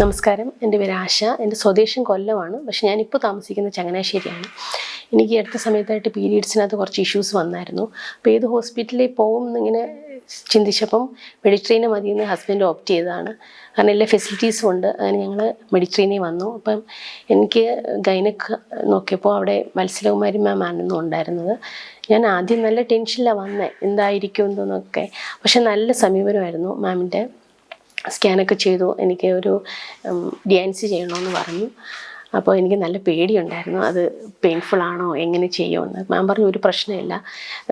നമസ്കാരം. എന്റെ പേര് ആശ. എന്റെ സ്വദേശം കൊല്ലമാണ്. പക്ഷെ ഞാനിപ്പോൾ താമസിക്കുന്നത് ചങ്ങനാശ്ശേരിയാണ്. എനിക്ക് അടുത്ത സമയത്തായിട്ട് പീരീഡ്സിനകത്ത് കുറച്ച് ഇഷ്യൂസ് വന്നായിരുന്നു. അപ്പോൾ ഏത് ഹോസ്പിറ്റലിൽ പോകും എന്നിങ്ങനെ ചിന്തിച്ചപ്പം മെഡിട്രീനെ മതിയെന്ന് ഹസ്ബൻഡ് ഓപ്റ്റ് ചെയ്തതാണ്. കാരണം എല്ലാ ഫെസിലിറ്റീസും ഉണ്ട്. അങ്ങനെ ഞങ്ങൾ മെഡിട്രീനെ വന്നു. അപ്പം എനിക്ക് ഗൈനക്ക് നോക്കിയപ്പോൾ അവിടെ മത്സരകുമാരി മാം ആണെന്നും ഉണ്ടായിരുന്നത്. ഞാൻ ആദ്യം നല്ല ടെൻഷനിലാണ് വന്നത് എന്തായിരിക്കും എന്തോന്നൊക്കെ. പക്ഷെ നല്ല സമീപനമായിരുന്നു മാമിന്റെ. സ്കാനൊക്കെ ചെയ്തു. എനിക്ക് ഒരു ഡിയാൻസി ചെയ്യണമെന്ന് പറഞ്ഞു. അപ്പോൾ എനിക്ക് നല്ല പേടിയുണ്ടായിരുന്നു. അത് പെയിൻഫുൾ ആണോ? എങ്ങനെ ചെയ്യുമെന്ന് മാം പറഞ്ഞു ഒരു പ്രശ്നമില്ല.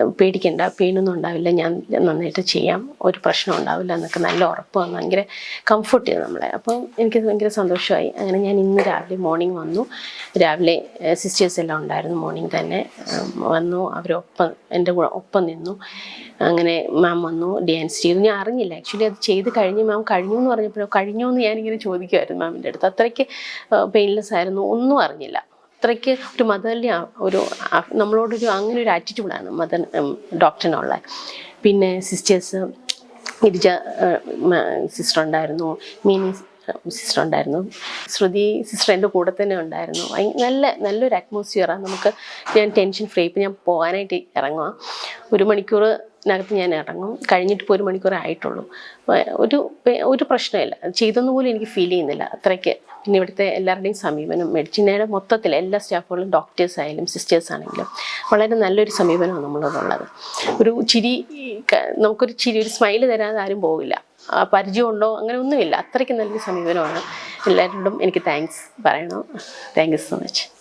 പേടിക്കണ്ട. പെയിനൊന്നും ഉണ്ടാവില്ല. ഞാൻ നന്നായിട്ട് ചെയ്യാം. ഒരു പ്രശ്നം ഉണ്ടാവില്ല. എന്നൊക്കെ നല്ല ഉറപ്പ് വന്നു. ഭയങ്കര കംഫർട്ട് ചെയ്തു നമ്മളെ. അപ്പോൾ എനിക്ക് ഭയങ്കര സന്തോഷമായി. അങ്ങനെ ഞാൻ ഇന്ന് രാവിലെ മോർണിംഗ് വന്നു. രാവിലെ സിസ്റ്റേഴ്സ് എല്ലാം ഉണ്ടായിരുന്നു മോർണിംഗ് തന്നെ. വന്നു. അവരൊപ്പം എന്റെ കൂടെ ഒപ്പം നിന്നു. അങ്ങനെ മാം വന്നു ഡാൻസ് ചെയ്തു. ഞാൻ അറിഞ്ഞില്ല. ആക്ച്വലി അത് ചെയ്ത് കഴിഞ്ഞ് മാം കഴിഞ്ഞു എന്ന് പറഞ്ഞപ്പോഴോ കഴിഞ്ഞു എന്ന് ഞാനിങ്ങനെ ചോദിക്കുമായിരുന്നു മാമിന്റെ അടുത്ത്. അത്രയ്ക്ക് പെയിൻലെസ് ആയിരുന്നു. ഒന്നും അറിഞ്ഞില്ല. അത്രയ്ക്ക് ഒരു മദർലി ഒരു നമ്മളോടൊരു അങ്ങനെ ഒരു ആറ്റിറ്റ്യൂഡാണ് മദർ ഡോക്ടറിനുള്ള പിന്നെ സിസ്റ്റേഴ്സ് ഗിരിജ സിസ്റ്റർ ഉണ്ടായിരുന്നു. മീനി സിസ്റ്റർ ഉണ്ടായിരുന്നു. ശ്രുതി സിസ്റ്റർ എന്റെ കൂടെ തന്നെ ഉണ്ടായിരുന്നു. നല്ല നല്ലൊരു അറ്റ്മോസ്ഫിയറാണ് നമുക്ക് ഞാൻ ടെൻഷൻ ഫ്രീ ഇപ്പം ഞാൻ പോകാനായിട്ട് ഇറങ്ങുക ഒരു മണിക്കൂർ മണിക്കൂറിനകത്ത് ഞാൻ ഇറങ്ങും. കഴിഞ്ഞിട്ട് ഇപ്പോൾ ഒരു മണിക്കൂർ ആയിട്ടുള്ളൂ. ഒരു ഒരു പ്രശ്നമില്ല. ചെയ്തെന്ന് പോലും എനിക്ക് ഫീൽ ചെയ്യുന്നില്ല. അത്രയ്ക്ക്. പിന്നെ ഇവിടുത്തെ എല്ലാവരുടെയും സമീപനം മെഡിസിനയുടെ മൊത്തത്തിൽ എല്ലാ സ്റ്റാഫുകളും ഡോക്ടേഴ്സ് ആയാലും സിസ്റ്റേഴ്സ് ആണെങ്കിലും വളരെ നല്ലൊരു സമീപനമാണ് നമ്മളോടുള്ളത് ഒരു ചിരി നമുക്കൊരു ചിരി ഒരു സ്മൈൽ തരാതെ ആരും പോകില്ല പരിചയമുണ്ടോ? അങ്ങനെ ഒന്നുമില്ല. അത്രയ്ക്ക് നല്ലൊരു സമീപനമാണ്. എല്ലാവരോടും എനിക്ക് താങ്ക്സ് പറയണം. Thank you so much